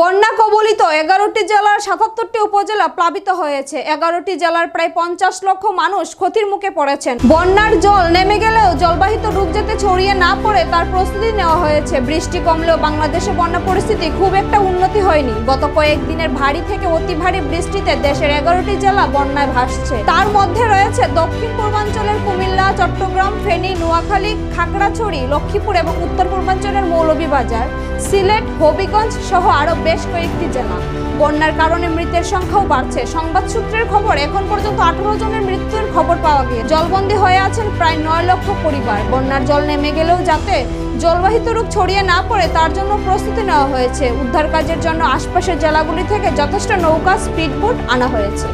বন্যা কবলিত এগারোটি জেলার সাতাত্তরটি উপজেলা প্লাবিত হয়েছে। এগারোটি জেলার প্রায় পঞ্চাশ লক্ষ মানুষ ক্ষতির মুখে পড়েছেন। বন্যার জল নেমে গেলেও জলবাহিত রূপ যাতে ছড়িয়ে না পড়ে তার প্রস্তুতি নেওয়া হয়েছে। বৃষ্টি কমলেও বাংলাদেশে বন্যা পরিস্থিতি খুব একটা উন্নতি হয়নি। গত কয়েকদিনের ভারী থেকে অতি ভারী বৃষ্টিতে দেশের এগারোটি জেলা বন্যায় ভাসছে। তার মধ্যে রয়েছে দক্ষিণ পূর্বাঞ্চলের কুমিল্লা, চট্টগ্রাম, ফেনী, নোয়াখালী, খাগড়াছড়ি, লক্ষ্মীপুর এবং উত্তর পূর্বাঞ্চলের মৌলভীবাজার। সিলেট, হবিগঞ্জ সহ আরও বেশ কয়েকটি জেলা। বন্যার কারণে মৃতের সংখ্যাও বাড়ছে। সংবাদ সূত্রের খবর, এখন পর্যন্ত আঠারো জনের মৃত্যুর খবর পাওয়া গিয়ে জলবন্দী হয়ে আছেন প্রায় নয় লক্ষ পরিবার। বন্যার জল নেমে গেলেও যাতে জলবাহিত রূপ ছড়িয়ে না পড়ে, তার জন্য প্রস্তুতি নেওয়া হয়েছে। উদ্ধার কাজের জন্য আশপাশের জেলাগুলি থেকে যথেষ্ট নৌকা স্পিডবোট আনা হয়েছে।